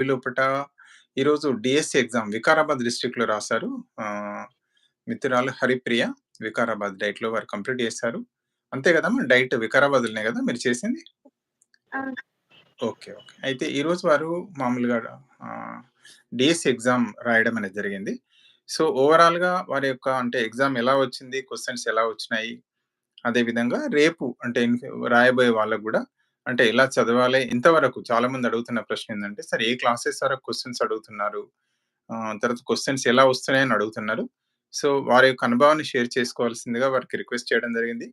లోపట ఈరోజు DSC exam Vikarabad డిస్ట్రిక్ట్‌లో రాసారు. ఆహ్, మిత్రురాలు హరిప్రియ వికారాబాద్ డైట్‌లో వారు కంప్లీట్ చేశారు. అంతే కదమ్మా! డైట్ వికారాబాద్‌లోనే కదా మీరు చేసింది? ఓకే. ఓకే. అయితే ఈరోజు వారు మామూలుగా డిఎస్సి ఎగ్జామ్ రాయడం అనేది జరిగింది. సో, ఓవరాల్‌గా వారి యొక్క అంటే ఎగ్జామ్ ఎలా వచ్చింది? క్వెషన్స్ ఎలా వచ్చినాయి? అదే విధంగా రేపు అంటే రాయబోయే వాళ్ళకి గూడా అంటే ఎలా చదవాలి? ఇంతవరకు చాలామంది అడుగుతున్న ప్రశ్న ఏంటంటే సార్ ఏ క్లాసెస్ వరకు క్వెషన్స్ అడుగుతున్నారు? ఆహ్, తర్వాత క్వెషన్స్ ఎలా వస్తున్నాయని అడుగుతున్నారు. సో, వారి యొక్క అనుభవాన్ని షేర్ చేసుకోవాల్సిందిగా వారికి రిక్వెస్ట్ చేయడం జరిగింది.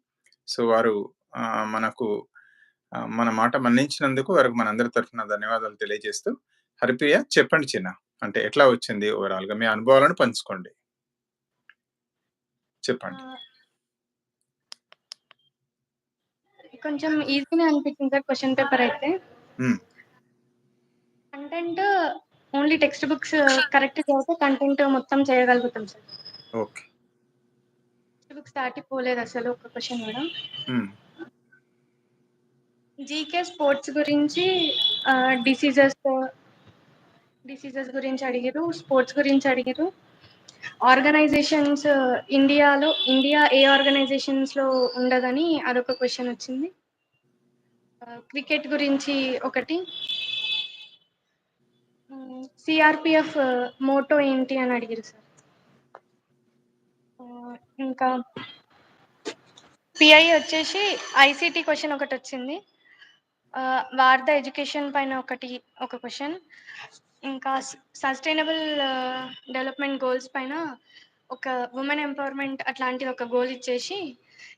సో, వారు ఆహ్, మనకు ఆహ్, మన మాట మన్నించినందుకు వారికి మనందరి తరఫున ధన్యవాదాలు తెలియజేస్తూ, హరిప్రియ చెప్పండి చిన్న. అంటే ఎట్లా వచ్చింది ఓవరాల్‌గా? మీ అనుభవాలను పంచుకోండి. చెప్పండి. ఆహ్ కొంచెం ఈజీనే అనిపించింది సార్ క్వెషన్ పేపర్ అయితే. Content only text books correct చదివితే కంటెంట్ మొత్తం చేయగలుగుతాం సార్. ఓకే. టెక్స్ట్ బుక్స్ దాటి పోలేదసలు ఒక్క క్వెషన్ గూడా. హ్మ్. జీకే స్పోర్ట్స్ గురించి డిసీజెస్ డిసీజెస్ గురించి అడిగిర్రు. స్పోర్ట్స్ గురించి అడిగిర్రు. ఆర్గనైజేషన్స్ uh, ఇండియాలో ఇండియా ఏ ఆర్గనైజేషన్స్‌లో ఉండదని అదొక క్వశ్చన్ వచ్చింది. Uh, క్రికెట్ గురించి ఒకటి. Uh, సిఆర్పిఎఫ్ మోటో ఏంటి అని అడిగారు సార్. ఇంకా పిఐ వచ్చేసి ఐసిటి క్వశ్చన్ ఒకటి వచ్చింది వార్ద ఎడ్యుకేషన్ పైన ఒకటి ఒక క్వశ్చన్ ఇంకా సస్టైనబుల్ డెవలప్‌మెంట్ గోల్స్ పైన ఒక ఉమెన్ ఎంపవర్‌మెంట్ అట్లాంటిది ఒక గోల్ ఇచ్చేసి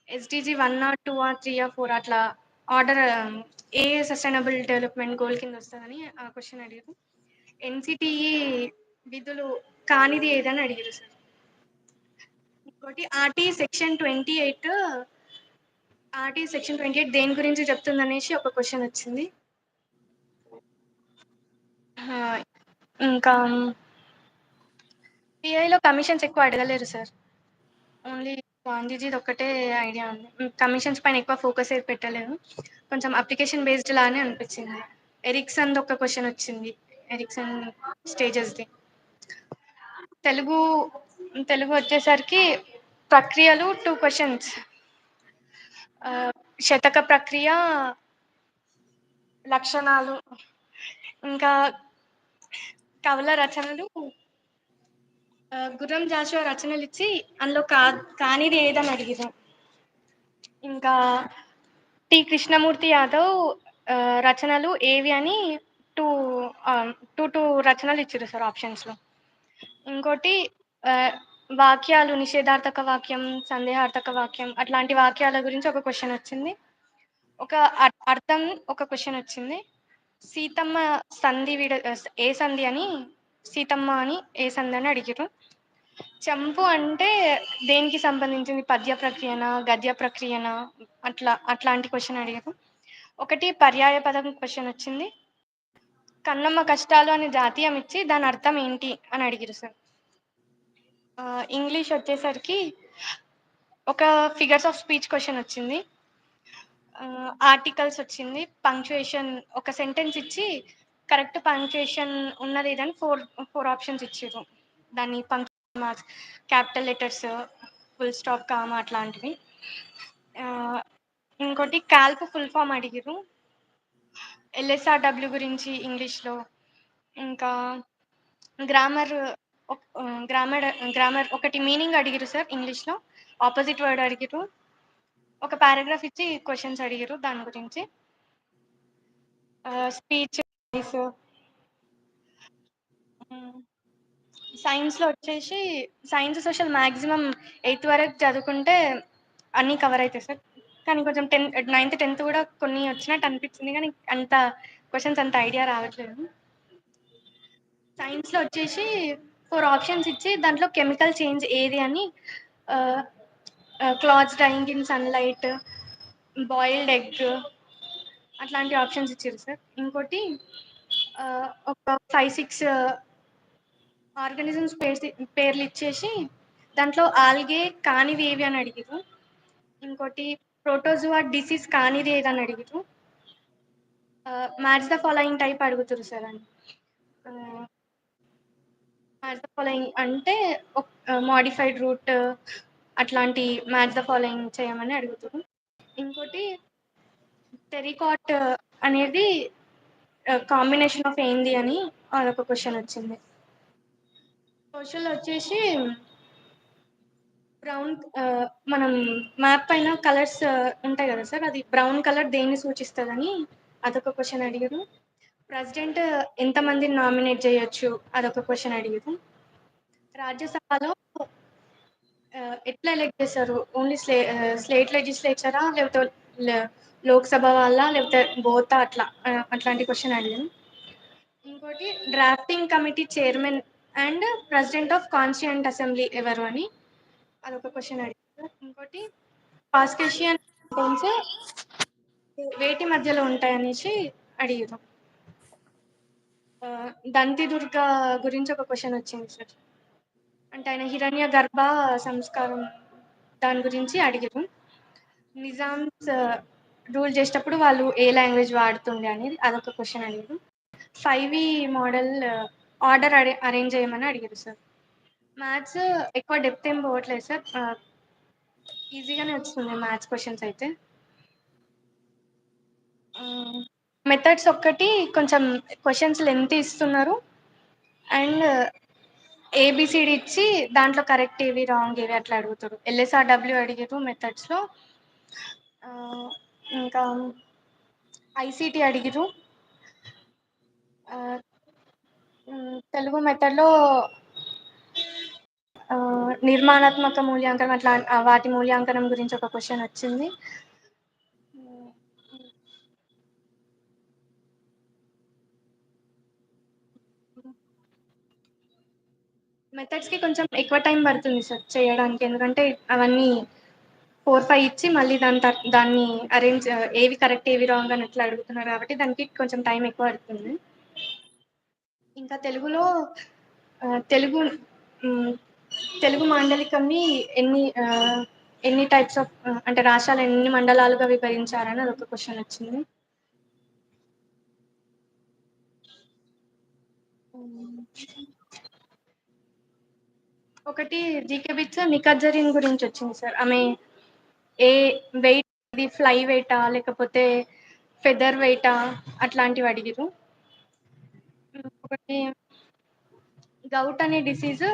SDG one or two or three or four అట్లా ఆర్డర్ um, ఏ సస్టైనబుల్ డెవలప్‌మెంట్ గోల్ కింద వస్తుందని ఆ క్వశ్చన్ అడిగారు ఎన్‌సిటీఈ విధులు కానిది ఏదని అడిగారు సార్. ఇంకోటి ఆర్టీ సెక్షన్ 28 ఆర్టీ సెక్షన్ 28 దేని గురించి చెప్తుందనేసి ఒక క్వశ్చన్ వచ్చింది. ఆ! ఇంకా పీఐలో కమిషన్స్ ఎక్కువ అడగలేరు సార్. ఓన్లీ గాంధీజీది ఒక్కటే ఐడియా ఉంది. కమిషన్స్ పైన ఎక్కువ ఫోకస్ అయితే పెట్టలేదు. కొంచెం అప్లికేషన్ బేస్డ్ లానే అనిపించింది. ఎరిక్సన్‌ది ఒక క్వశ్చన్ వచ్చింది. ఎరిక్సన్ స్టేజెస్‌ది. తెలుగు తెలుగు వచ్చేసరికి ప్రక్రియలు టూ క్వశ్చన్స్ శతక ప్రక్రియ లక్షణాలు ఇంకా కవుల రచనలు ఆహ్, గుర్రం జాషువా రచనలిచ్చి అందులో కా కానిది ఏదని అడిగిదాం ఇంకా టి. కృష్ణమూర్తి యాదవ్ రచనలు ఏవి అని టూ టూ టూ రచనలు ఇచ్చారు సార్ ఆప్షన్స్‌లో. ఇంకోటి వాక్యాలు నిషేధార్థక వాక్యం, సందేహార్థక వాక్యం అట్లాంటి వాక్యాల గురించి ఒక క్వశ్చన్ వచ్చింది. ఒక అర్థం ఒక క్వశ్చన్ వచ్చింది. సీతమ్మ సంధి విడ ఏ సంధి అని సీతమ్మ అని ఏ సంధి అని అడిగారు చంపు అంటే దేనికి సంబంధించింది? పద్య ప్రక్రియన గద్య ప్రక్రియన అట్లా అట్లాంటి క్వశ్చన్ అడిగారు. ఒకటి పర్యాయ పదం క్వశ్చన్ వచ్చింది. కన్నమ్మ కష్టాలు అనే జాతీయం ఇచ్చి దాని అర్థం ఏంటి అని అడిగారు సార్. ఇంగ్లీష్ వచ్చేసరికి ఒక ఫిగర్స్ ఆఫ్ స్పీచ్ క్వశ్చన్ వచ్చింది. ఆర్టికల్స్ వచ్చింది. పంక్చుయేషన్ ఒక సెంటెన్స్ ఇచ్చి కరెక్ట్ పంక్చుయేషన్ ఉన్నదేదని 4, 4 ఆప్షన్స్ ఇచ్చారు దాన్ని punctuation marks, capital letters, full stop, comma అట్లాంటివి. ఇంకోటి క్యాల్ప్ ఫుల్ ఫార్మ్ అడిగారు ఎల్ఎస్ఆర్‌డబ్ల్యూ గురించి ఇంగ్లీష్‌లో. ఇంకా గ్రామర్ గ్రామర్ గ్రామర్ ఒకటి మీనింగ్ అడిగారు సార్ ఇంగ్లీష్‌లో. ఆపోజిట్ వర్డ్ అడిగారు ఒక పారాగ్రాఫ్ ఇచ్చి క్వశ్చన్స్ అడిగారు దాని గురించి. స్పీచ్ సైన్స్‌లో వచ్చేసి సైన్స్, సోషల్ మాక్సిమం ఎయిత్ వరకు చదువుకుంటే అన్నీ కవర్ అవుతాయి సార్. కానీ కొంచెం టెన్ నైన్త్, 10థ్ కూడా కొన్ని వచ్చినట్టు అనిపించింది కానీ అంత క్వశ్చన్స్ అంత ఐడియా రావట్లేదు. సైన్స్‌లో వచ్చేసి ఫోర్ ఆప్షన్స్ ఇచ్చి దాంట్లో కెమికల్ చేంజ్ ఏది అని clothes drying in sunlight, boiled egg అట్లాంటి ఆప్షన్స్ ఇచ్చారు సార్. ఇంకోటి ఒక 5, 6 ఆర్గానిజమ్స్ పేర్సి పేర్లు ఇచ్చేసి దాంట్లో ఆల్గే కానివి ఏవి అని అడిగారు ఇంకోటి ప్రోటోజువా డిసీజ్ కానిది ఏదని అడిగారు మ్యాచ్ ద ఫాలోయింగ్ టైప్ అడుగుతుర్రు సార్ అని. మ్యాచ్ ద ఫాలోయింగ్ అంటే ఒక్ మోడిఫైడ్ రూట్ అట్లాంటి మ్యాచ్ ద ఫాలోయింగ్ చేయమని అడుగుతుర్రు. ఇంకోటి టెరికాట్ అనేది కాంబినేషన్ ఆఫ్ ఏంది అని అదొక క్వశ్చన్ వచ్చింది. క్వశ్చన్ వచ్చేసి బ్రౌన్ మనం మ్యాప్ పైన కలర్స్ ఉంటాయి కదా సార్! అది బ్రౌన్ కలర్ దేన్ని సూచిస్తుందని అదొక క్వశ్చన్ అడిగారు ప్రెసిడెంట్ ఎంతమందిని నామినేట్ చేయొచ్చు అదొక క్వశ్చన్ అడిగారు రాజ్యసభలో ఎట్లా ఎలెక్ట్ చేస్తారు? ఓన్లీ స్లే స్లేట్ లెజిస్లేచరా? లేకపోతే లోక్‌సభ వాళ్ళ లేకపోతే బోతా అట్లా అట్లాంటి క్వశ్చన్ అడిగాను ఇంకోటి drafting committee chairman and president of constituent assembly ఎవరు అని అదొక క్వశ్చన్ అడిగారు. ఇంకోటి పాస్కేషియన్ వేటి మధ్యలో ఉంటాయనేసి అడిగారు దంతి దుర్గ గురించి ఒక క్వశ్చన్ వచ్చింది సార్. అంటే ఆయన హిరణ్య గర్భ సంస్కారం దాని గురించి అడిగారు నిజామ్స్ రూల్ చేసేటప్పుడు వాళ్ళు ఏ లాంగ్వేజ్ వాడుతుండే అనేది అదొక క్వెషన్ ఫైవ్ 5ఈ మోడల్ ఆర్డర్ అరే అరేంజ్ చేయమని అడిగారు సార్. మ్యాథ్స్ ఎక్కువ డెప్త్ ఏం పోవట్లేదు సార్. ఈజీగానే వస్తుంది మ్యాథ్స్ క్వశ్చన్స్ అయితే. మెథడ్స్ ఒక్కటి కొంచెం క్వశ్చన్స్ లెంత్ ఇస్తున్నారు. అండ్ ఏబిసిడి ఇచ్చి దాంట్లో కరెక్ట్ ఏవి, రాంగ్ ఏవి అట్లా అడుగుతుర్రు. ఎల్ఎస్ఆర్‌డబ్ల్యూ అడిగారు మెథడ్స్‌లో. ఇంకా ఐసిటి అడిగిర్రు. తెలుగు మెథడ్‌లో నిర్మాణాత్మక మూల్యాంకనం అట్లా వాటి మూల్యాంకనం గురించి ఒక క్వశ్చన్ వచ్చింది. హ్మ్. హ్మ్. హ్మ్. మెథడ్స్‌కి కొంచెం ఎక్కువ టైం పడుతుంది సార్ చేయడానికి. ఎందుకంటే అవన్నీ 4, 5 ఇచ్చి మళ్ళీ దాని తర్ దాన్ని అరేంజ్ ఏవి కరెక్ట్, ఏవి రాంగ్ అని అట్లా అడుగుతున్నారు కాబట్టి దానికి కొంచెం టైం ఎక్కువ పడుతుంది. ఇంకా తెలుగులో తెలుగు తెలుగు మాండలికంని ఎన్ని ఎన్ని టైప్స్ ఆఫ్ అంటే రాష్ట్రాలు ఎన్ని మండలాలుగా విభజించారని అదొక క్వశ్చన్ వచ్చింది. హ్మ్. ఒకటి జీకే బిట్స్ నికజరిన్ గురించి వచ్చింది సార్. ఆమె ఏ వెయిట్ ఇది ఫ్లై వెయిటా? లేకపోతే ఫెదర్ వెయిటా? అట్లాంటివి అడిగిర్రు. ఒకటి గౌట్ అనే డిసీజ్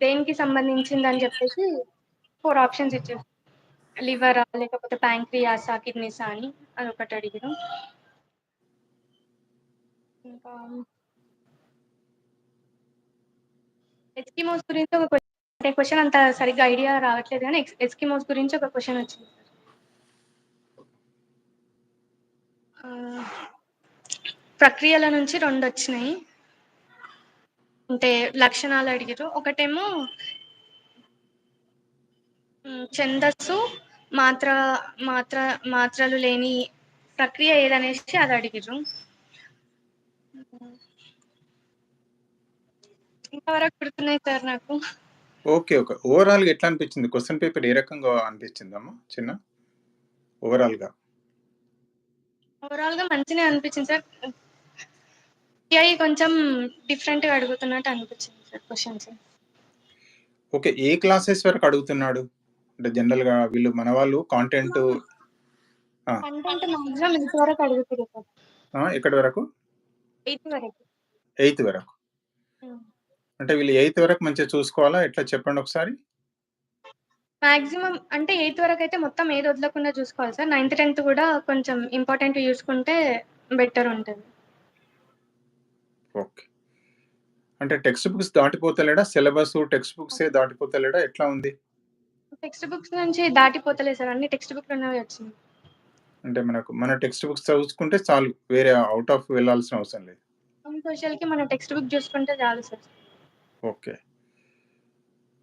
దేనికి సంబంధించిందని చెప్పేసి ఫోర్ ఆప్షన్స్ ఇచ్చారు. లివరా? లేకపోతే ప్యాంక్రియాసా? కిడ్నీసా? అని అదొకటి అడిగిర్రు. ఇంకా ఎస్కిమోస్ గురించి ఒక క్వె క్వశ్చన్ అంత సరిగ్గా ఐడియా రావట్లేదు కానీ ఎస్కిమోస్ గురించి ఒక క్వశ్చన్ వచ్చింది. ప్రక్రియల నుంచి రెండు వచ్చినాయి అంటే లక్షణాలు అడిగారు ఒకటేమో ఛందస్సు, మాత్ర మాత్ర మాత్రలు లేని ప్రక్రియ ఏదనేసి అది అడిగారు ఇంతవరకు గుర్తున్నాయి సార్ నాకు. ఓకే. ఓకే. ఓవరాల్‌గా ఎట్లా అనిపించింది? క్వెషన్ పేపర్ ఏ రకంగా అనిపించిందమ్మా చిన్న? ఓవరాల్‌గా. ఓవరాల్‌గా మంచినే అనిపించింది సార్. సిఐ కొంచెం డిఫరెంట్‌గా అడుగుతున్నట్టు అనిపించింది సార్ క్వెషన్స్. ఓకే. ఏ క్లాసెస్ వరకు అడుగుతున్నాడు? అంటే జనరల్‌గా వీళ్ళు మనవాళ్ళు కాంటెంట్ ఆ! కంటెంట్ మాక్సిమం ఎయిత్ వరకు అడుగుతుర్రు సార్. ఆ! ఎక్కడి వరకు? ఎయిత్ వరకు. ఎయిత్ వరకు. హ్మ్. అంటే వీళ్ళు ఎయిత్ వరకు మంచిగా చూసుకోవాలా? ఎట్లా చెప్పండి ఒకసారి? మాక్సిమం అంటే ఎయిత్ వరకైతే మొత్తం ఏది వదలకుండా చూసుకోవాలి సార్. నైన్త్, 10థ్ కూడా కొంచెం ఇంపార్టెంట్‌వి చూసుకుంటే బెటర్ ఉంటది. ఓకే. అంటే టెక్స్ట్ బుక్స్ దాటిపోతలేడా? సిలబసు టెక్స్ట్ బుక్సే దాటిపోతలేడా? ఎట్లా ఉంది? టెక్స్ట్ బుక్స్ నుంచి దాటిపోతలేదు సార్. అన్ని టెక్స్ట్ బుక్‌లో ఉన్నవే వచ్చినాయి. అంటే మనకు మన టెక్స్ట్ బుక్స్ చదువుకుంటే చాలు. వేరే ఔట్ ఆఫ్ వెళ్ళాల్సిన అవసరం లేదు. హోమ్ సోషల్‌కి మన టెక్స్ట్ బుక్ చూసుకుంటే చాలు సార్. ఓకే.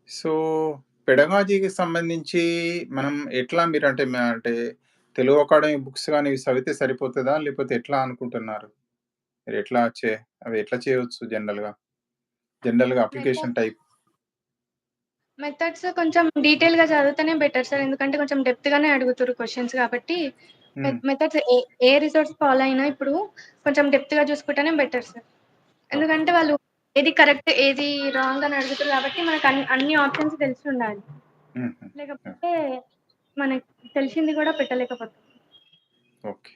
సో, పెడగాజీకి సంబంధించి మనం ఎట్లా మీరంటే మ అంటే తెలుగు అకాడమీ బుక్స్ గాని ఇవి చదివితే సరిపోతదా? లేకపోతే ఎట్లా అనుకుంటున్నారు? మీరెట్లా చే అవి ఎట్లా చేయొచ్చు జనరల్‌గా? జనరల్‌గా అప్లికేషన్ మెథడ్స్ టైప్. మెథడ్స్ కొంచెం డీటెయిల్‌గా చదివితేనే బెటర్ సార్. ఎందుకంటే కొంచెం డెప్త్‌గానే అడుగుతుర్రు క్వెషన్స్ కాబట్టి మె హ్మ్. మెథడ్స్ ఏ ఏ రిసోర్స్ ఫాలో అయినా ఇప్పుడు కొంచెం డెప్త్‌గా చూసుకుంటేనే బెటర్ సార్. ఓకే. ఎందుకంటే వాళ్ళు ఏది కరెక్ట్, ఏది రాంగ్ అని అడుగుతారు కాబట్టి మనకు అన్ని అన్ని ఆప్షన్స్ తెలిసుండాలి. హుహు. ఆ! లేకపోతే మనకి తెలిసింది గూడా పెట్టలేకపోతాం. ఓకే.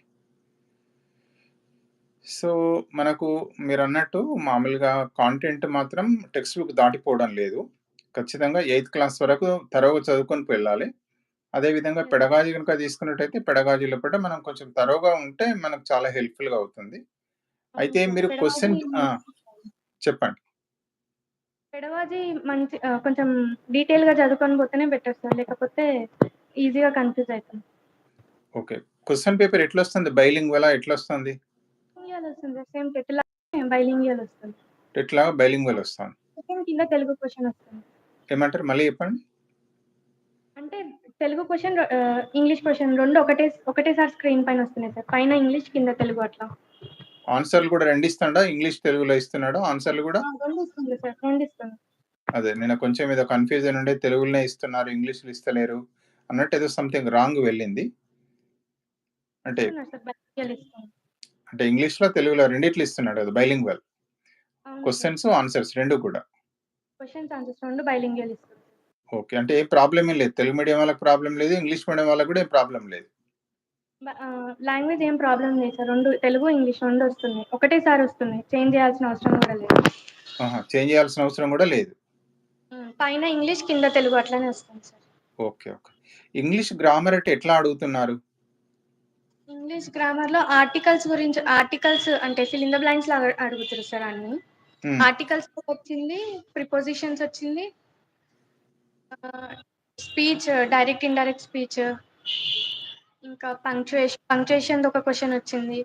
సో, మనకు మీరన్నట్టు మామూలుగా కాంటెంట్ మాత్రం టెక్స్ట్ బుక్ దాటిపోవడం లేదు. ఖచ్చితంగా ఎయిత్ క్లాస్ వరకు తరోగా చదువుకొని వెళ్ళాలి. అదే విధంగా యెస్. పెడగాజీ గనుక తీసుకున్నట్టయితే పెడగాజీలో కూడా మనం కొంచెం తరోగా ఉంటే మనకు చాలా హెల్ప్‌ఫుల్‌గా అవుతుంది. అయితే. మీరు ఆ! చెప్పండి. పెడవాజీ మంచి కొంచెం డీటెయిల్‌గా చదువుకొని పోతేనే బెటర్ సార్. లేకపోతే ఈజీగా కన్‌ఫ్యూజ్ అయితాం. ఓకే. క్వెషన్ పేపర్ ఎట్లొస్తుంది? బైలింగ్వలా ఎట్లొస్తుంది? బైలింగియల్ వస్తుంది. సేమ్ టెట్ లాగానే బైలింగియల్ వస్తుంది. టెట్‌లాగా బైలింగ్వల్ వస్తుంది. సెకండ్ కింద తెలుగు క్వెషన్ వస్తుంది. ఏమంటారు? మళ్ళీ చెప్పండి. అంటే తెలుగు ఆహ్, ఇంగ్లీష్ క్వెషన్ 2 ఒకటే ఒకటేసారి స్క్రీన్ పైన వస్తున్నాయి సార్. పైన ఇంగ్లీష్, కింద తెలుగు అట్లా. ఆన్సర్‌లు కూడా 2 ఇస్తాడా? ఇంగ్లీష్, తెలుగులో ఇస్తున్నాడా ఆన్సర్‌లు గూడా? ఆ! 2 ఇస్తుంది సార్. 2 ఇస్తుంది. అదే నిన్న కొంచెం ఏదో కన్‌ఫ్యూజన్ ఉండే తెలుగులోనే ఇస్తున్నారు. ఇంగ్లీష్‌లో ఇస్తలేరు అన్నట్టు ఏదో సంథింగ్ రాంగ్ వెళ్ళింది. అంటే. అంటే ఇంగ్లీష్‌లో, తెలుగులో రెండిట్లో ఇస్తున్నాడు కదా! బైలింగ్వల్. అవును సార్. క్వెషన్స్, ఆన్సర్స్ 2 కూడా. క్వెషన్స్, ఆన్సర్స్ 2 బైలింగియల్ ఇస్తుంది. ఓకే. అంటే ఏం ప్రాబ్లమ్ ఏం లేదు. తెలుగు మీడియం వాళ్ళకి ప్రాబ్లమ్ లేదు. ఇంగ్లీష్ మీడియం వాళ్ళకి కూడా ఏం ప్రాబ్లమ్ లేదు. లాంగ్వేజ్ ఏం ప్రాబ్లమ్ లేదు సార్. 2 తెలుగు, ఇంగ్లీష్ 2 వస్తున్నాయి. ఒకటేసారి వస్తున్నాయి. చేంజ్ చేయాల్సిన అవసరం కూడా లేదు. చేంజ్ చేయాల్సిన అవసరం కూడా లేదు. పైన ఇంగ్లీష్, కింద తెలుగు అట్లనే వస్తుంది sir. Okay. Okay. English grammar అంటే ఎట్లా అడుగుతున్నారు? ఇంగ్లీష్ గ్రామర్‌లో ఆర్టికల్స్ గురించి ఆర్టికల్స్ అంటే ఫిల్ ఇన్ ద బ్లాంక్స్ లాగా అడుగుతుర్రు సార్ అన్నీ. ఆర్టికల్స్ వచ్చింది, ప్రిపోజిషన్స్ వచ్చింది. Speech direct, indirect speech. ఇంకా పంక్చుయేషన్ పంక్చుయేషన్ ఒక క్వశ్చన్ వచ్చింది.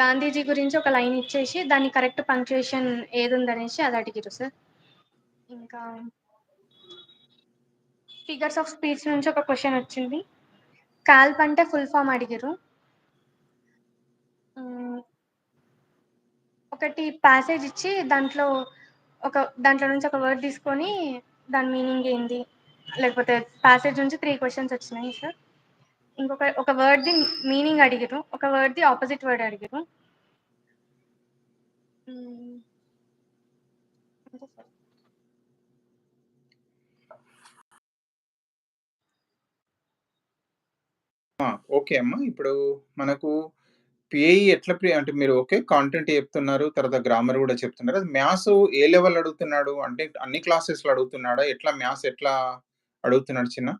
గాంధీజీ గురించి ఒక లైన్ ఇచ్చేసి దాన్ని కరెక్ట్ పంక్చుయేషన్ ఏదుందనేసి అది అడిగిరు సార్. ఇంకా ఫిగర్స్ ఆఫ్ స్పీచ్ నుంచి ఒక క్వశ్చన్ వచ్చింది. కాల్ప్ అంటే ఫుల్ ఫామ్ అడిగిర్రు. ఒకటి ప్యాసేజ్ ఇచ్చి దాంట్లో ఒక దాంట్లో నుంచి ఒక వర్డ్ తీసుకొని దాని మీనింగ్ ఏంది? లేకపోతే ప్యాసేజ్ నుంచి త్రీ క్వశ్చన్స్ వచ్చినాయి సార్. ఇంకొక ఒక వర్డ్ ది మీనింగ్ అడిగారు ఒక వర్డ్ ది ఆపోజిట్ వర్డ్ అడిగారు ఓకే అమ్మా. ఇప్పుడు మనకు పిఐ ఎట్లా ప్రి అంటే మీరు ఓకే. కాంటెంట్ చెప్తున్నారు. తర్వాత గ్రామర్ కూడా చెప్తున్నారు. మ్యాథ్స్ ఏ లెవెల్ అడుగుతున్నాడు? అంటే అన్ని క్లాసెస్‌లో అడుగుతున్నాడా? ఎట్లా మ్యాథ్స్ ఎట్లా అడుగుతున్నాడు చిన్న?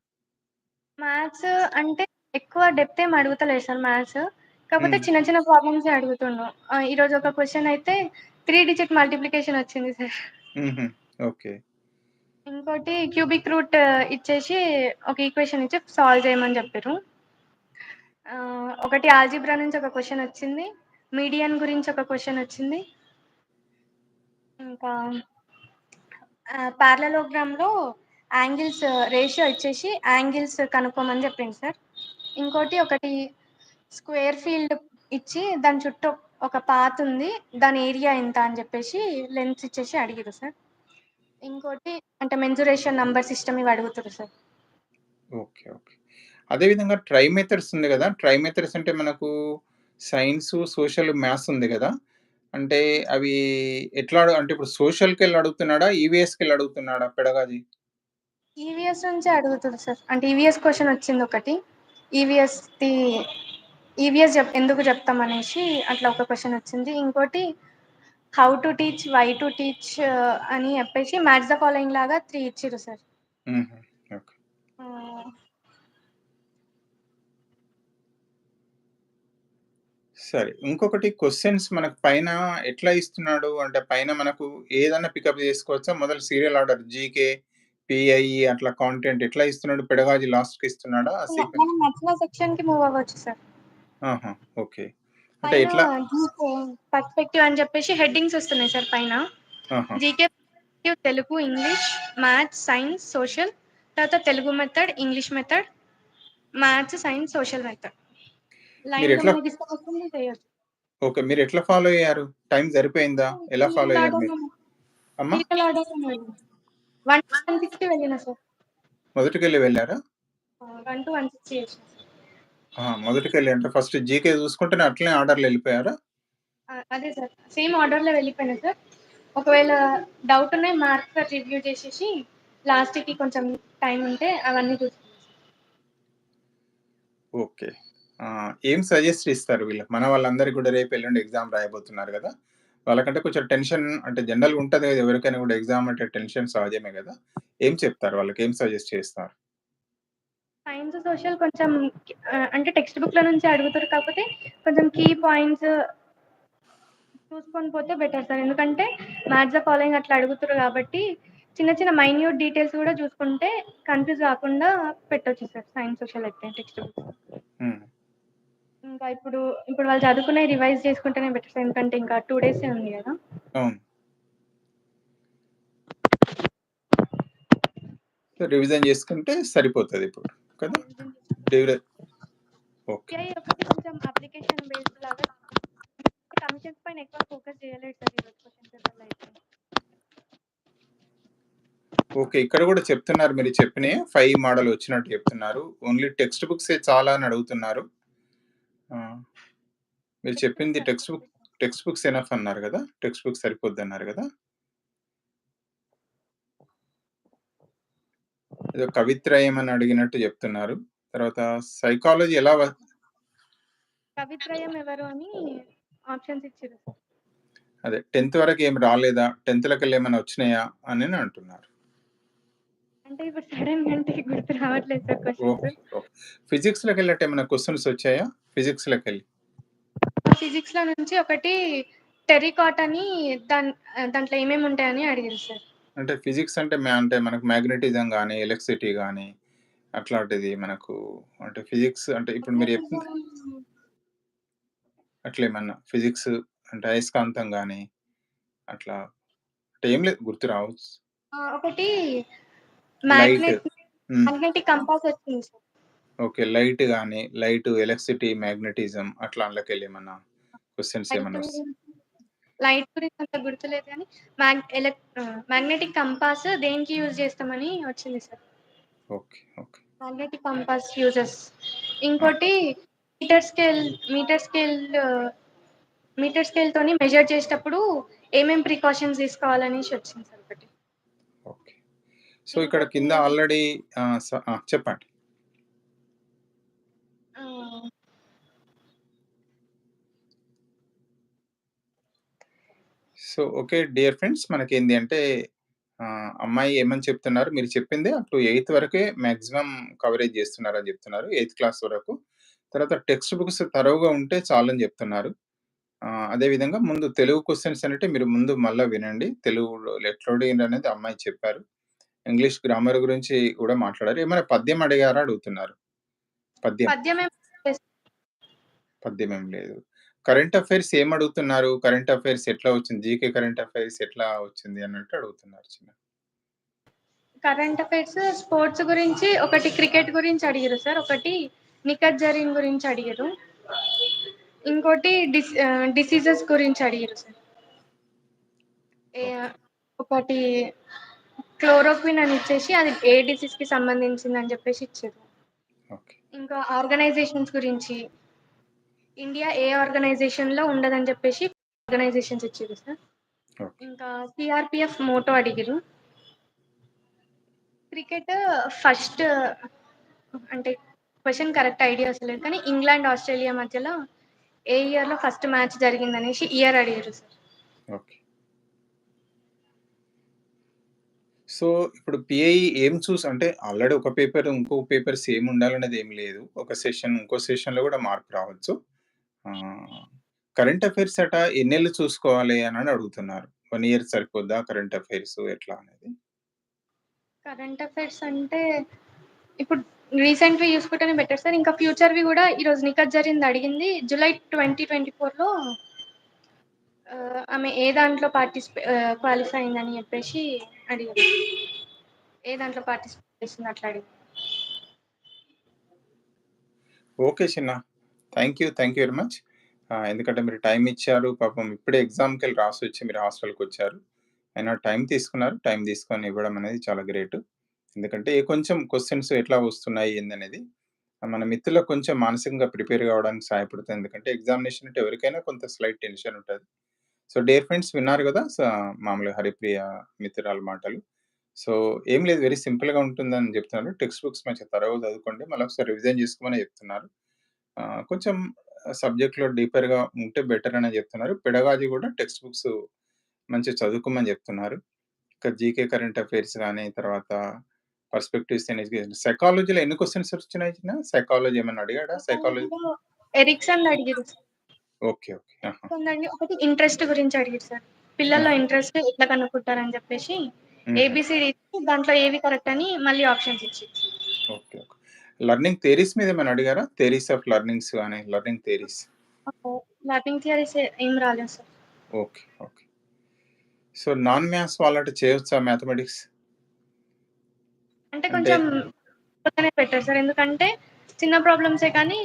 మ్యాథ్స్ అంటే ఎక్కువ డెప్త్ ఏమి అడుగుతలేడు సార్ మ్యాథ్స్. కాకపోతే హ్మ్. చిన్న చిన్న ప్రాబ్లమ్సే అడుగుతుండు. ఆహ్, ఈరోజు ఒక క్వెషన్ అయితే 3 డిజిట్ మల్టిప్లికేషన్ వచ్చింది సార్. ఓకే. ఇంకోటి క్యూబిక్ రూట్ ఇచ్చేసి ఒక ఈక్వేషన్ ఇచ్చి సాల్వ్ చేయమని చెప్పిర్రు. ఆహ్, ఒకటి ఆల్జీబ్రా నుంచి ఒక క్వెషన్ వచ్చింది. మీడియన్ గురించి ఒక క్వెషన్ వచ్చింది. ఇంకా ఆహ్, పారలెలోగ్రామ్‌లో యాంగిల్స్ రేషియో ఇచ్చేసి యాంగిల్స్ కనుక్కోమని చెప్పింది సార్. ఇంకోటి ఒకటి స్క్వేర్ ఫీల్డ్ ఇచ్చి దాని చుట్టూ ఒక పాత్ ఉంది. దాని ఏరియా ఎంత అని చెప్పేసి లెన్స్ ఇచ్చేసి అడిగారు సార్. ఇంకోటి అంటే మెన్జురేషన్ నంబర్ సిస్టమ్ ఇవి అడుగుతారు సార్. ఓకే. ఓకే. అదే విధంగా ట్రై ఉంది కదా ట్రైమెథడ్స్ అంటే మనకు సైన్స్, సోషల్, మ్యాథ్స్ ఉంది కదా అంటే అవి ఎట్లా అంటే ఇప్పుడు సోషల్కి వెళ్ళి అడుగుతున్నాడా? ఈవీఎస్‌కెళ్ళి అడుగుతున్నాడా పెడగాజీ? ఈవీఎస్ నుంచే అడుగుతుర్రు సార్. అంటే ఈవీఎస్ క్వెషన్ వచ్చింది ఒకటి. ఈవీఎస్‌ది ఈవీఎస్ జెప్ ఎందుకు చెప్తాం అనేసి అట్లా ఒక క్వెషన్ వచ్చింది. ఇంకోటి how to teach, why to teach అని చెప్పేసి మ్యాచ్ ద ఫాలోయింగ్ లాగా 3 ఇచ్చిర్రు సార్. సరే. ఇంకొకటి క్వెషన్స్ మనకు పైన ఎట్లా ఇస్తున్నాడు? అంటే పైన మనకు ఏదన్నా పికప్ చేసుకోవచ్చా? మొదలు సీరియల్ ఆర్డర్ జీకే, పీఐఈ అట్లా కాంటెంట్ ఎట్లా ఇస్తున్నాడు? పెడగాజీ లాస్ట్‌కి ఇస్తున్నాడా? ఆ సీక్వెన్స్? మనం నచ్చిన సెక్షన్‌కి మూవ్ అవ్వచ్చు సార్. ఆహా! ఓకే. అంటే ఎట్లా? జీకే, పర్స్పెక్టివ్ అని చెప్పేసి హెడ్డింగ్స్ వస్తున్నాయి సార్ పైన. ఆహా! GK, Telugu, English, maths, science, social తర్వాత Telugu method, English method, maths, science, social method. వచ్చింది చేయొచ్చు. ఓకే. మీరెట్లా ఫాలో అయ్యారు? టైం సరిపోయిందా? ఎలా ఫాలో అయ్యారు మీరు? అమ్మా? వెళ్ళిన. 1-160 వెళ్ళిన సార్. మొదటికెళ్ళి వెళ్ళారా? ఆ! 1-160 చేసిన సార్. ఆ! మొదటికెళ్ళి అంటే ఫస్ట్ జీకే చూసుకుంటేనే అట్లనే ఆర్డర్‌లో ఎళ్ళిపోయారా? ఆ! అదే సార్. సేమ్ ఆర్డర్‌లో వెళ్ళిపోయినా సార్. ఒకవేళ డౌట్ ఉన్నాయి మార్క్స్ రివ్యూ చేసేసి లాస్ట్‌కి కొంచెం టైమ్ ఉంటే అవన్నీ సార్. ఓకే. ఏం సజెస్ట్ ఇస్తారు వీళ్ళకి? మన వాళ్ళందరికి కూడా రేపు, ఎల్లుండి ఎగ్జామ్ రాయబోతున్నారు గదా! వాళ్ళకంటే కొంచెం టెన్షన్ అంటే జనరల్‌గా ఉంటది గదా! ఎవరికైనా కూడా ఎగ్జామ్ అంటే టెన్షన్ సహజమే గదా! ఏం చెప్తారు వాళ్ళకి? ఏం సజెస్ట్ చేస్తారు? సైన్స్, సోషల్ కొంచెం అంటే టెక్స్ట్ బుక్‌లో నుంచి అడుగుతారు. కాకపోతే కొంచెం కీ పాయింట్స్ చూసుకొని పోతే బెటర్ సార్. ఎందుకంటే మ్యాథ్స్ ద ఫాలోయింగ్ అట్లా అడుగుతుర్రు కాబట్టి చిన్న చిన్న మైన్యూట్ డీటెయిల్స్ కూడా చూసుకుంటే కన్‌ఫ్యూజ్ కాకుండా పెట్టొచ్చు సార్ సైన్స్, సోషల్ అయితే టెక్స్ట్. హ్మ్. ఇంకా ఇప్పుడు, ఇప్పుడు వాళ్ళు చదువుకున్నయి రివైజ్ చేసుకుంటేనే బెటర్. ఎందుకంటే ఇంకా 2 డేసే ఉంది! అవును. రివిజన్ చేసుకుంటే కదా! రివిజన్ చేసుకుంటే రివిజ ఓకే. సిఐ ఒకటి కొంచెం అప్లికేషన్ బేస్డ్ లాగా కమిషన్స్ పైన ఎక్కువ ఫోకస్ చేయలేదు సార్ ఈరోజు క్వెషన్ పేపర్‌లో అయితే. ఓకే. ఇక్కడ కూడా చెప్తున్నారు మీరు చెప్పినయే 5 మోడల్ వచ్చినట్టు చెప్తున్నారు. ఓన్లీ టెక్స్ట్ బుక్సే చాలా అని అడుగుతున్నారు. ఆ! మీరు చెప్పింది books text book. Text books enough అన్నారు గదా! టెక్స్ట్ బుక్ సరిపోద్దన్నారు గదా! ఏదో కవిత్రయం అని అడిగినట్టు చెప్తున్నారు. తర్వాత సైకాలజీ ఎలా వ కవిత్రయం ఎవరు అని ఆప్షన్స్ ఇచ్చిర్రు సార్. అదే 10థ్ వరకు ఏమి రాలేదా? 10థ్‌లకెళ్ళి ఏమైనా వచ్చినాయా? అనని అంటున్నారు. అంటే ఇప్పుడు సడెన్‌గా అంటే గుర్తు రావట్లేదు సార్ క్వెషన్స్. ఓకే. ఓకే. ఫిజిక్స్‌లోకెళ్ళి ఏమైనా క్వెషన్స్ వచ్చాయా? ఫిజిక్స్‌లోకెళ్ళి? ఫిజిక్స్‌లో నుంచి ఒకటి టెర్రికాట్ అని దాన్ దాంట్లో ఏమేమి ఉంటాయని అడిగిర్రు సార్. అంటే ఫిజిక్స్ అంటే మ్యా అంటే మనకు మ్యాగ్నెటిజం గాని, ఎలక్ట్రిసిటీ గాని అట్లాంటిది మనకు అంటే ఫిజిక్స్ అంటే ఇప్పుడు మీరు చెప్పింది మ్యాగ్నెటిజం అట్లేమన్నా ఫిజిక్స్ అంటే అయస్కాంతం గాని అట్లా అంటే ఏం లేదు గుర్తు రావచ్చు. ఆ! ఒకటి. మ్యాగ్నెట్. మ్యాగ్నెటిక్ కంపాస్ వచ్చింది సార్. ఓకే. లైట్ గాని, లైట్, ఎలక్ట్రిసిటీ, మ్యాగ్నెటిజం అట్లా ఏమన్నా క్వెషన్స్ లైట్ ఏమన్నా వస్ గురించి లైట్ గురించి అంత గుర్తులేదు ఆహ్, మ్యాగ్నెటిక్ కంపాస్ దేనికి యూజ్ చేస్తామని వచ్చింది sir. Okay. Okay. Magnetic compass uses. ఇంకోటి meter scale meter scale meter స్కేల్‌తోని measure చేసేటప్పుడు ఏమేం ప్రికాషన్స్ తీసుకోవాలనేసి వచ్చింది సార్. సో, ఇక్కడ కింద ఆల్రెడీ! చెప్పండి. So, okay. డియర్ ఫ్రెండ్స్ మనకేంది అంటే ఆహ్, అమ్మాయి ఏమని చెప్తున్నారు, మీరు చెప్పింది అప్ టు 8థ్ వరకే మాక్సిమం కవరేజ్ చేస్తున్నారని చెప్తున్నారు. 8థ్ క్లాస్ వరకు. తర్వాత టెక్స్ట్ బుక్స్ తరోగా ఉంటే చాలని చెప్తున్నారు. ఆహ్, అదే విధంగా ముందు తెలుగు క్వెషన్స్ అనేటివి మీరు ముందు మళ్ళా వినండి. తెలుగులో ఎట్లా అడిగిండ్రనేది అమ్మాయి చెప్పారు. ఇంగ్లీష్ గ్రామర్ గురించి కూడా మాట్లాడారు. ఏమైనా పద్యం అడిగారా అడుగుతున్నారు. పద్యం. పద్యమేం లేదు. పద్యం ఏం లేదు. కరెంట్ అఫైర్స్ ఏం అడుగుతున్నారు? కరెంట్ అఫైర్స్ ఎట్లా వచ్చింది? జీకే కరెంట్ అఫైర్స్ ఎట్లా వచ్చింది అన్నట్టు అడుగుతున్నారు చిన్న. కరెంట్ అఫైర్స్ స్పోర్ట్స్ గురించి ఒకటి క్రికెట్ గురించి అడిగిర్రు సార్. ఒకటి నిఖత్ జరీన్ గురించి అడిగిర్రు. ఇంకోటి డిస్ ఆహ్, డిసీజెస్ గురించి అడిగిర్రు సార్. ఏ ఓకే. ఒకటి క్లోరోక్విన్ అని ఇచ్చేసి అది ఏ డిసీజ్‌కి సంబంధించిందని చెప్పేసి ఇచ్చిర్రు. ఓకే. ఇంకా ఆర్గనైజేషన్స్ గురించి ఇండియా ఏ ఆర్గనైజేషన్‌లో ఉండదని చెప్పేసి ఆర్గనైజేషన్స్ ఇచ్చిర్రు సార్. ఇంకా సీఆర్‌పీఎఫ్ మోటో అడిగిర్రు. క్రికెట్ ఫస్ట్ అంటే క్వెషన్ కరెక్ట్ ఐడియా వస్తలేదు. కానీ ఇంగ్లాండ్, ఆస్ట్రేలియా మధ్యలో ఏ ఇయర్‌లో ఫస్ట్ మ్యాచ్ జరిగిందనేసి ఇయర్ అడిగిర్రు సార్. ఓకే. సో, ఇప్పుడు పిఐ ఏం చూసి అంటే ఆల్రెడీ ఒక పేపర్, ఇంకో పేపర్ సేమ్ ఉండాలనేది ఏమి లేదు. ఒక సెషన్, ఇంకో సెషన్‌లో కూడా మార్పు రావచ్చు. ఆహ్, కరెంట్ అఫైర్స్ అట ఎన్నేళ్ళు చూసుకోవాలి అనని అడుగుతున్నారు. 1 ఇయర్ సరిపోద్దా కరెంట్ అఫైర్స్ ఎట్లా అనేది? కరెంట్ అఫైర్స్ అంటే ఇప్పుడు రీసెంట్‌వి చూసుకుంటేనే బెటర్ సార్. ఇంకా ఫ్యూచర్‌వి కూడా ఈరోజు నిఖత్ జరిగింది అడిగింది. జులై 2024లో ఆహ్, ఆమె ఏ దాంట్లో పార్టిసిపే ఆహ్, క్వాలిఫై అయిందని చెప్పేసి అడిగారు. ఏ దాంట్లో పార్టిసిపేట్ అట్లా అడిగారు. ఓకే చిన్న. Thank you. Thank you very much. ఎందుకంటే మీరు టైం ఇచ్చారు. పాపం ఇప్పుడే ఎగ్జామ్కి వెళ్ళి రాసి వచ్చి మీరు హాస్టల్‌కొచ్చారు. అయినా టైం తీసుకున్నారు. టైం తీసుకొని ఇవ్వడం అనేది చాలా గ్రేట్. ఎందుకంటే కొంచెం క్వశ్చన్స్ ఎట్లా వస్తున్నాయి ఏందనేది మన మిత్రులకు కొంచెం మానసికంగా ప్రిపేర్ కావడానికి సహాయపడుతుంది. ఎందుకంటే ఎగ్జామినేషన్ అంటే ఎవరికైనా కొంత స్లైట్ టెన్షన్ ఉంటుంది సో, డియర్ ఫ్రెండ్స్ విన్నారు గదా! స మామూలుగా హరిప్రియ మిత్రురాలు మాటలు. సో, ఏం లేదు వెరీ సింపుల్‌గా ఉంటుందని జెప్తున్నారు. టెక్స్ట్ బుక్స్ మంచిగా తరోగా చదువుకోండి. మళ్ళీ ఒకసారి రివిజన్ చేసుకోమనే చెప్తున్నారు. కొంచెం సబ్జెక్ట్‌లో డీపర్‌గా ఉంటే బెటర్ అనే చెప్తున్నారు. పెడగాజీ గూడా టెక్స్ట్ బుక్స్ మంచిగా చదువుకోమని చెప్తున్నారు. ఇంకా జీకే కరెంట్ అఫైర్స్ గాని, తర్వాత పర్స్పెక్టివ్స్ ఎడ్యుకేషన్. సైకాలజీలో ఎన్ని క్వెషన్స్ వచ్చినాయి చిన్న? సైకాలజీ ఏమన్నా అడిగాడా? సైకాలజీ ఎరిక్సన్ అడిగిర్రు సార్. ఓకే. ఓకే. ఆహా! కొందండి ఒకటి ఇంట్రెస్ట్ గురించి అడిగిర్రు సార్. పిల్లల్లో ఇంట్రెస్ట్ ఎట్లా కనుక్కుంటారని చెప్పేసి. ఏబీసీడీ ఇచ్చి దాంట్లో ఏవి కరెక్ట్ అని మళ్ళీ ఆప్షన్స్ ఇచ్చిర్రు. ఓకే. ఓకే. లెర్నింగ్ థియరీస్ మీద ఏమైనా అడిగారా? థియరీస్ ఆఫ్ లెర్నింగ్స్ గాని, లెర్నింగ్ థియరీస్. లెర్నింగ్ థియరీస్ ఏం రాలేదు sir. Okay. Okay. So, non maths వాళ్ళంటే చేయొచ్చా మ్యాథమెటిక్స్? అంటే అంటే కొంచెం కొత్తనే పెట్టారు సార్. ఎందుకంటే చిన్న ప్రాబ్లమ్సే కానీ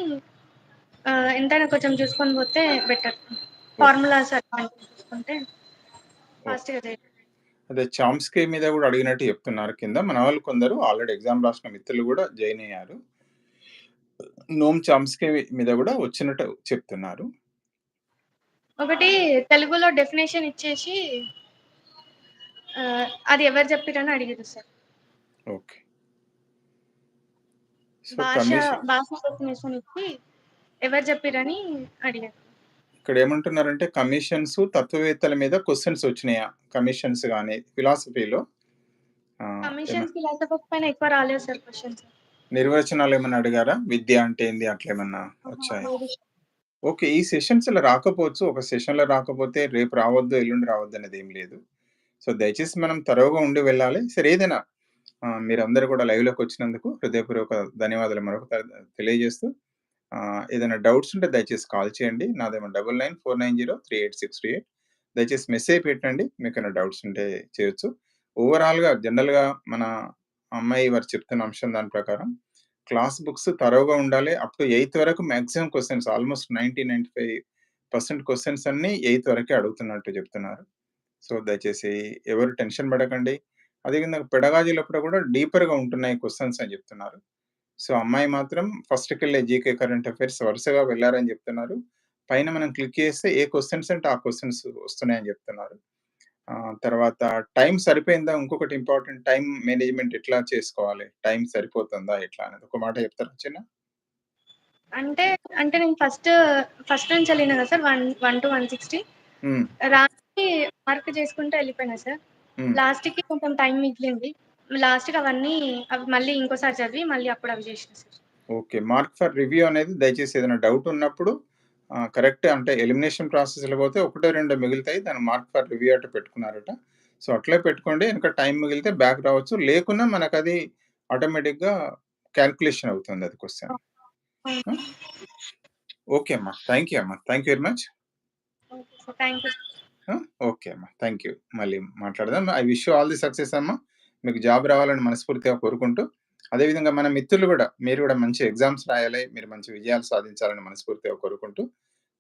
ఎంతైనా కొంచెం చూసుకొని పోతే బెటర్. ఫార్ములాస్ అట్లాంటివి చూసుకుంటే. ఫాస్ట్‌గా. అదే చామ్స్కీ మీద గూడా అడిగినట్టు చెప్తున్నారు కింద. మన వాళ్ళు కొందరు ఆల్రెడీ ఎగ్జామ్ రాసిన మిత్రులు గూడా జాయిన్ అయ్యారు. నోమ్ చామ్స్కీ మీద గూడా వచ్చినట్టు చెప్తున్నారు. ఒకటి తెలుగులో డెఫినిషన్ ఇచ్చేసి అది ఎవరు చెప్పిర్రని అడిగిర్రు సార్. ఓకే. భాష భాష డెఫినిషన్ ఇచ్చి ఎవరు చెప్పిర్రని అడిగారు. ఇక్కడ ఏమంటున్నారంటే కమిషన్స్, తత్వవేత్తల మీద క్వెషన్స్ వచ్చినాయా? కమిషన్స్ గాని, ఫిలాసఫీలో కమిషన్స్, ఫిలాసఫర్స్ పైన ఎక్కువ రాలేదు సార్ క్వెషన్స్. నిర్వచనాలు ఏమన్నా అడిగారా? విద్య అంటే ఏంది అట్లా ఏమన్నా! వచ్చాయా? ఓకే. ఈ సెషన్స్‌లో రాకపోవచ్చు. ఒక సెషన్‌లో రాకపోతే రేపు రావద్దు, ఎల్లుండి రావద్దు అనేది ఏం లేదు. సో, దయచేసి మనం తరోగా ఉండి వెళ్ళాలి. సరే ఏదైనా మీరందరూ కూడా లైవ్‌లోకి వచ్చినందుకు హృదయపూర్వక ధన్యవాదాలు మరొకసారి తెలియజేస్తూ ఏదైనా డౌట్స్ ఉంటే దయచేసి కాల్ చేయండి. నాదేమో 9949038638 దయచేసి మెసేజ్ పెట్టండి. మీకు ఏమైనా డౌట్స్ ఉంటే చేయొచ్చు. ఓవరాల్‌గా జనరల్‌గా మన అమ్మాయి వారు చెప్తున్న అంశం దాని ప్రకారం క్లాస్ బుక్స్ తరవుగా ఉండాలి. అప్ టు ఎయిత్ వరకు maximum questions almost ninety ninety five percent questions అన్ని ఎయిత్ వరకే అడుగుతున్నట్టు చెప్తున్నారు. సో, దయచేసి ఎవరు టెన్షన్ పడకండి. అదేవిధంగా పెడగాజీలో కూడా డీపర్‌గా ఉంటున్నాయి క్వశ్చన్స్ అని చెప్తున్నారు. సో, అమ్మాయి మాత్రం ఫస్ట్‌కెళ్ళే జీకే కరెంట్ అఫైర్స్ వరుసగా వెళ్ళారని చెప్తున్నారు. పైన మనం క్లిక్ చేస్తే ఏ క్వెషన్స్ అంటే ఆ క్వెషన్స్ వస్తున్నాయని చెప్తున్నారు. ఆహ్, తర్వాత టైం సరిపోయిందా? ఇంకొకటి ఇంపార్టెంట్ టైమ్ మేనేజ్‌మెంట్ ఎట్లా చేసుకోవాలి? టైం సరిపోతుందా? ఎట్లా అనేది ఒక మాట చెప్తారా చిన్న? అంటే, అంటే నేను ఫస్ట్, ఫస్ట్ నుంచి ఎళ్ళినా కదా సార్. 1-160 హ్మ్. రాసి మార్క్ చేసుకుంటూ ఎళ్ళిపోయినా సార్. హ్మ్. లాస్ట్‌కి కొంచెం టైం మిగిలింది. లాస్ట్‌కి అవన్నీ అవి మళ్ళీ ఇంకోసారి చదివి మళ్ళీ అప్పుడు అవి చేసినా sir. Okay. Mark for review అనేది దయచేసి ఏదైనా డౌట్ ఉన్నప్పుడు కరెక్ట్ అంటే ఎలిమినేషన్ ప్రాసెస్‌లో పోతే ఒకటో రెండో మిగులుతాయి. దాన్ని మార్క్ ఫర్ రివ్యూ అట పెట్టుకున్నారట. సో, అట్లే పెట్టుకోండి. ఇంకా టైం మిగిలితే బ్యాక్ రావచ్చు. లేకున్నా మనకది ఆటోమేటిక్‌గా కాలిక్యులేషన్ అవుతుంది అది. ఆ! ఓకే అమ్మా. థాంక్ యూ అమ్మా. Thank you very much. Okay అమ్మా. Thank you. మళ్ళీ మాట్లాడదాం. I wish you all the success అమ్మా. మీకు జాబ్ రావాలని మనస్ఫూర్తిగా కోరుకుంటూ, అదేవిధంగా మన మిత్రులు కూడా మీరు కూడా మంచి ఎగ్జామ్స్ రాయాలి. మీరు మంచి విజయాలు సాధించాలని మనస్ఫూర్తిగా కోరుకుంటూ,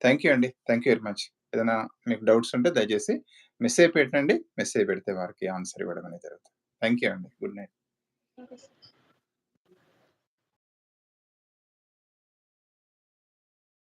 థ్యాంక్ యూ అండి. Thank you very much. ఏదైనా మీకు డౌట్స్ ఉంటే దయచేసి మెసేజ్ పెట్టండి. మెసేజ్ పెడితే వారికి ఆన్సర్ ఇవ్వడం అనేది జరుగుతుంది. థ్యాంక్ యూ అండి. Good night.